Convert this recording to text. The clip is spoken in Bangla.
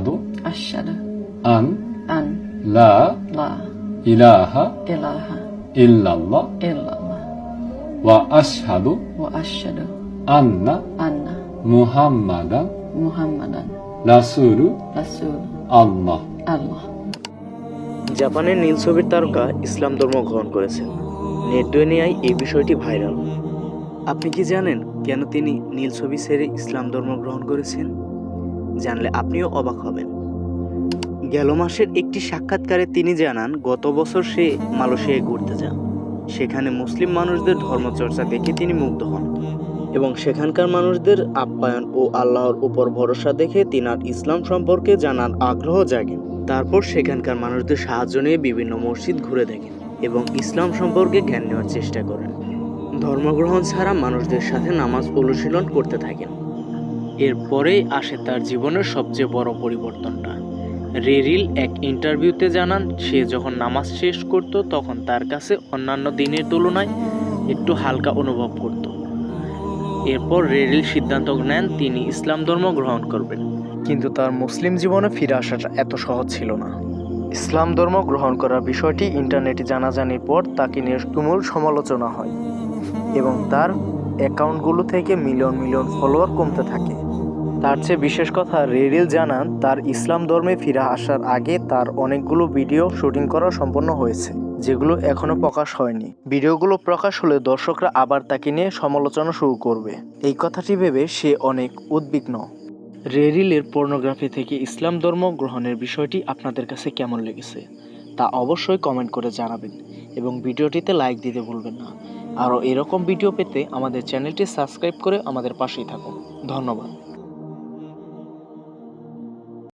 আশহাদু আশহাদু আন আন লা লা ইলাহা ইলাহা ইল্লাল্লাহ ইল্লাল্লাহ ওয়া আশহাদু ওয়া আশহাদু আন্না আন্না মুহাম্মাদান মুহাম্মাদান রাসূলু রাসূল আল্লাহ আল্লাহ জাপানের নীল ছবির তারকা ইসলাম ধর্ম গ্রহণ করেছেন। নেট দুনিয়ায় এই বিষয়টি ভাইরাল। আপনি কি জানেন কেন তিনি নীল ছবি ছেড়ে ইসলাম ধর্ম গ্রহণ করেছেন? জানলে আপনিও অবাক হবেন। গেল মাসের একটি সাক্ষাৎকারে তিনি জানান, গত বছর সে মালয়েশিয়ায় ঘুরতে যান। সেখানে মুসলিম মানুষদের ধর্মচর্চা দেখে তিনি মুগ্ধ হন এবং সেখানকার মানুষদের আপ্যায়ন ও আল্লাহর উপর ভরসা দেখে তিনার ইসলাম সম্পর্কে জানার আগ্রহ জাগে তারপর সেখানকার মানুষদের সাহায্য নিয়ে বিভিন্ন মসজিদ ঘুরে দেখেন এবং ইসলাম সম্পর্কে জ্ঞান নেওয়ার চেষ্টা করেন। ধর্মগ্রহণ ছাড়া মানুষদের সাথে নামাজ অনুশীলন করতে থাকেন। এরপরেই আসে তার জীবনের সবচেয়ে বড় পরিবর্তনটা। রেরিল এক ইন্টারভিউতে জানান, সে যখন নামাজ শেষ করত তখন তার কাছে অন্যান্য দিনের তুলনায় একটু হালকা অনুভব করত। এরপর রেরিল সিদ্ধান্ত নেন, তিনি ইসলাম ধর্ম গ্রহণ করবেন। কিন্তু তার মুসলিম জীবনে ফিরে আসাটা এত সহজ ছিল না। ইসলাম ধর্ম গ্রহণ করার বিষয়টি ইন্টারনেটে জানাজানির পর তাকে নিয়ে তুমুল সমালোচনা হয় এবং তার অ্যাকাউন্টগুলো থেকে মিলিয়ন মিলিয়ন ফলোয়ার কমতে থাকে। তার চেয়ে বিশেষ কথা রেডিল জানান, তার ইসলাম ধর্মে ফিরে আসার আগে তার অনেকগুলো ভিডিও শুটিং করা সম্পন্ন হয়েছে, যেগুলো এখনও প্রকাশ হয়নি। ভিডিওগুলো প্রকাশ হলে দর্শকরা আবার তাকে নিয়ে সমালোচনা শুরু করবে। এই কথাটি ভেবে সে অনেক উদ্বিগ্ন। রেরিলের পর্নোগ্রাফি থেকে ইসলাম ধর্ম গ্রহণের বিষয়টি আপনাদের কাছে কেমন লেগেছে, তা অবশ্যই কমেন্ট করে জানাবেন এবং ভিডিওটিতে লাইক দিতে ভুলবেন না। আরও এরকম ভিডিও পেতে আমাদের চ্যানেলটি সাবস্ক্রাইব করে আমাদের পাশেই থাকুন। ধন্যবাদ।